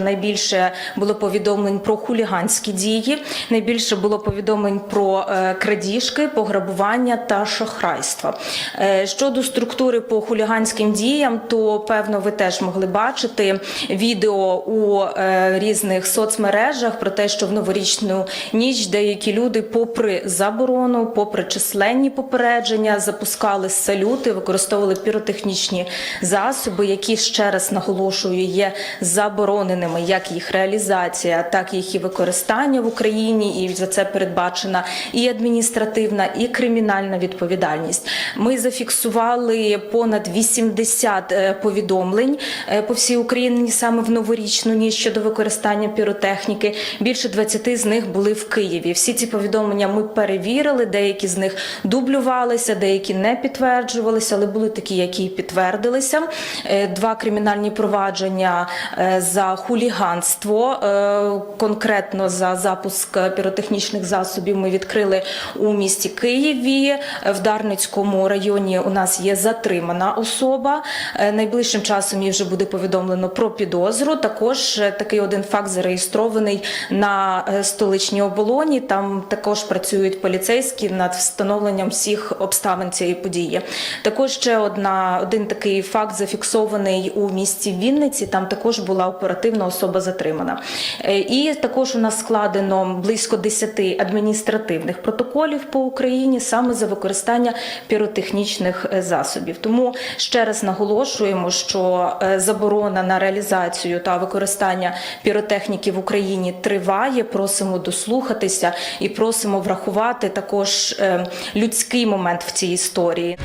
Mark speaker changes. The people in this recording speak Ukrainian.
Speaker 1: Найбільше було повідомлень про хуліганські дії, найбільше було повідомлень про е, крадіжки, пограбування та шахрайства. Е, Щодо структури по хуліганським діям, то певно ви теж могли бачити відео у е, різних соцмережах про те, що в новорічну ніч деякі люди, попри заборону, попри численні попередження, запускали салюти, використовували піротехнічні засоби, які ще раз наголошую є забороненими, як їх реалізація, так їх і використання в Україні, і за це передбачена і адміністративна, і кримінальна відповідальність. Ми зафіксували понад 80 е, повідомлень е, по всій Україні саме в новорічну ніч щодо використання піротехніки. Більше 20 з них були в Києві. Всі ці повідомлення ми перевірили. Деякі з них дублювалися, деякі не підтверджувалися, але були такі, які підтвердилися. Е, Два кримінальні провадження за хуліганство, е, конкретно за запуск піротехнічних засобів. Ми відкрили у місті Києві. В Дарницькому районі у нас є затримана особа. Е, Найближчим часом їй вже буде повідомлено про підозру. Також е, такий один факт зареєстрований на столичній оболоні. Там також працюють поліцейські над встановленням всіх обставин цієї події. Також ще одна один такий факт зафіксований у місті Вінниці. Там також була оперативна особа затримана. Е, І також у нас складено близько 10 адміністративних протоколів по Україні саме за використання піротехнічних е, засобів. Тому ще раз наголошуємо, що е, заборона на реалізацію та використання піротехніки в Україні триває. Просимо дослухатися і просимо врахувати також людський момент в цій історії.